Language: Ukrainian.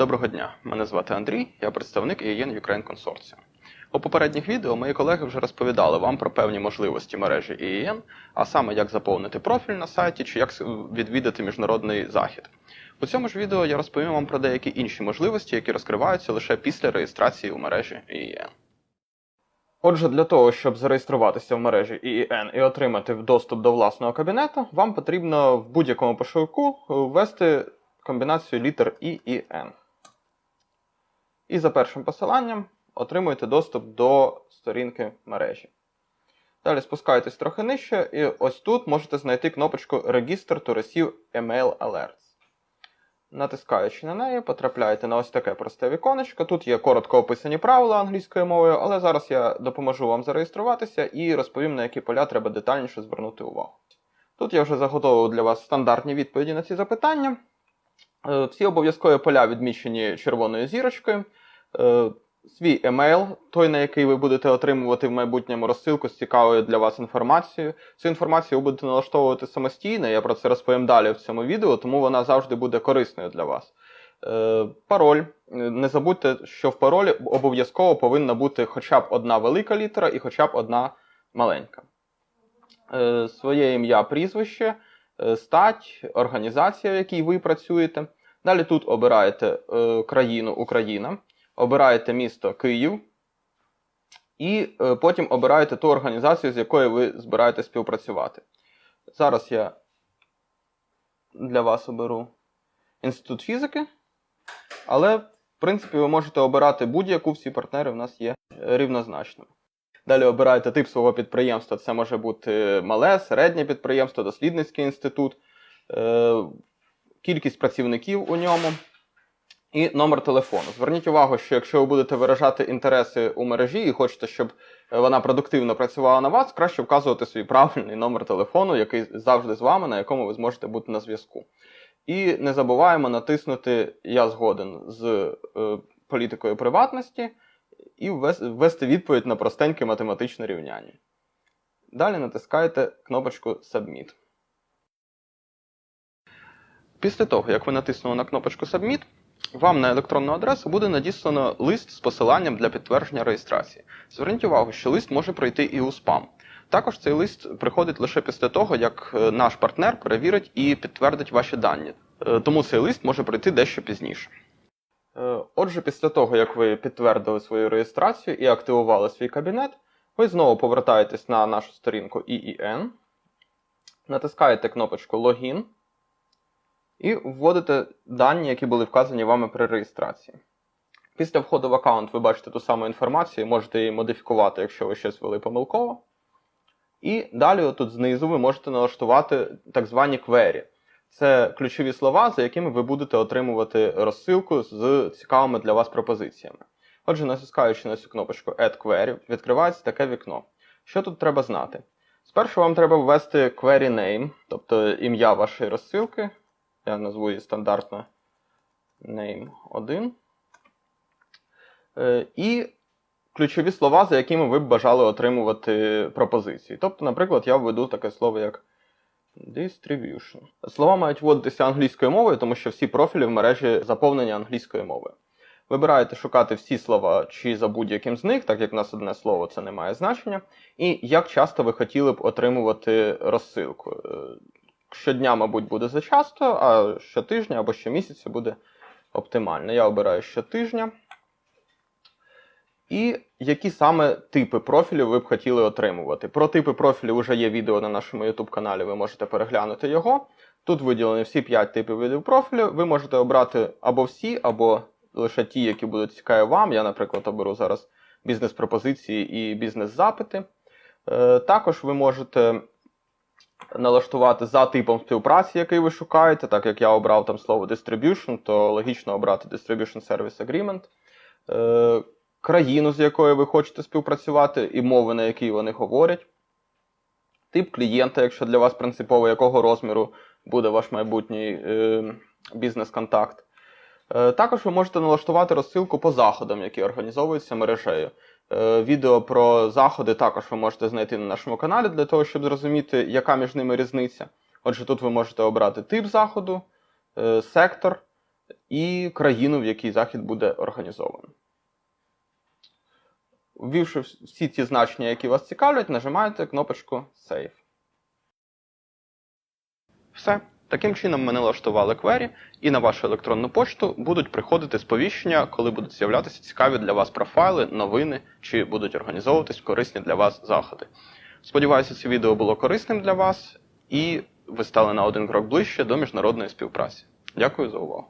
Доброго дня, мене звати Андрій, я представник EEN Ukraine Consortium. У попередніх відео мої колеги вже розповідали вам про певні можливості мережі EEN, а саме як заповнити профіль на сайті чи як відвідати міжнародний захід. У цьому ж відео я розповім вам про деякі інші можливості, які розкриваються лише після реєстрації у мережі EEN. Отже, для того, щоб зареєструватися в мережі EEN і отримати доступ до власного кабінету, вам потрібно в будь-якому пошуку ввести комбінацію літер І і N. І за першим посиланням отримуєте доступ до сторінки мережі. Далі спускаєтесь трохи нижче, і ось тут можете знайти кнопочку to Receive Email Alerts. Натискаючи на неї, потрапляєте на ось таке просте віконечко. Тут є коротко описані правила англійською мовою, але зараз я допоможу вам зареєструватися і розповім, на які поля треба детальніше звернути увагу. Тут я вже заготовив для вас стандартні відповіді на ці запитання. Е, Всі обов'язкові поля відмічені червоною зірочкою. Е, Свій емейл, той, на який ви будете отримувати в майбутньому розсилку з цікавою для вас інформацією. Цю інформацію ви будете налаштовувати самостійно, я про це розповім далі в цьому відео, тому вона завжди буде корисною для вас. Е, Пароль. Не забудьте, що в паролі обов'язково повинна бути хоча б одна велика літера і хоча б одна маленька. Своє ім'я, прізвище, стать, організація, в якій ви працюєте. Далі тут обираєте е, країну Україна, обираєте місто Київ, і е, потім обираєте ту організацію, з якою ви збираєте співпрацювати. Зараз я для вас оберу Інститут фізики, але, в принципі, ви можете обирати будь-яку, всі партнери в нас є рівнозначними. Далі обираєте тип свого підприємства. Це може бути мале, середнє підприємство, дослідницький інститут, е, кількість працівників у ньому і номер телефону. Зверніть увагу, що якщо ви будете виражати інтереси у мережі і хочете, щоб вона продуктивно працювала на вас, краще вказувати свій правильний номер телефону, який завжди з вами, на якому ви зможете бути на зв'язку. І не забуваємо натиснути Я згоден з е, політикою приватності і ввести відповідь на простеньке математичне рівняння. Далі натискаєте кнопочку Submit. Після того, як ви натиснули на кнопочку Submit, вам на електронну адресу буде надіслано лист з посиланням для підтвердження реєстрації. Зверніть увагу, що лист може пройти і у спам. Також цей лист приходить лише після того, як е, наш партнер перевірить і підтвердить ваші дані. Е, Тому цей лист може пройти дещо пізніше. Е, Отже, після того, як ви підтвердили свою реєстрацію і активували свій кабінет, ви знову повертаєтесь на нашу сторінку EEN, натискаєте кнопочку Логін і вводите дані, які були вказані вами при реєстрації. Після входу в аккаунт ви бачите ту саму інформацію, можете її модифікувати, якщо ви щось ввели помилково. І далі, тут знизу, ви можете налаштувати так звані квері. Це ключові слова, за якими ви будете отримувати розсилку з цікавими для вас пропозиціями. Отже, натискаючи на цю кнопочку Add Query, відкривається таке вікно. Що тут треба знати? Спершу вам треба ввести query name, тобто ім'я вашої розсилки. Я назву її стандартно name 1. Е, І ключові слова, за якими ви б бажали отримувати пропозиції. Тобто, наприклад, я введу таке слово як Distribution. Слова мають вводитися англійською мовою, тому що всі профілі в мережі заповнені англійською мовою. Вибираєте шукати всі слова чи за будь-яким з них, так як в нас одне слово це не має значення. І як часто ви хотіли б отримувати розсилку. Е, Щодня, мабуть, буде зачасто, а щотижня або щомісяця буде оптимально. Я обираю щотижня. І які саме типи профілів ви б хотіли отримувати. Про типи профілів вже є відео на нашому YouTube каналі, ви можете переглянути його. Тут виділені всі 5 типів видів профілю. Ви можете обрати або всі, або лише ті, які будуть цікаві вам. Я, наприклад, оберу зараз бізнес-пропозиції і бізнес-запити. Е, також ви можете налаштувати за типом співпраці, який ви шукаєте. Так як я обрав там слово distribution, то логічно обрати Distribution Service Agreement. Е, країну, з якою ви хочете співпрацювати, і мови, на якій вони говорять. Тип клієнта, якщо для вас принципово, якого розміру буде ваш майбутній е, бізнес-контакт. Е, також ви можете налаштувати розсилку по заходам, які організовуються мережею. Е, відео про заходи також ви можете знайти на нашому каналі для того, щоб зрозуміти, яка між ними різниця. Отже, тут ви можете обрати тип заходу, е, сектор і країну, в якій захід буде організований. Ввівши всі ті значення, які вас цікавлять, нажимаєте кнопочку Save. Все. Таким чином ми налаштували квері, і на вашу електронну пошту будуть приходити сповіщення, коли будуть з'являтися цікаві для вас профайли, новини чи будуть організовуватись корисні для вас заходи. Сподіваюся, це відео було корисним для вас, і ви стали на один крок ближче до міжнародної співпраці. Дякую за увагу.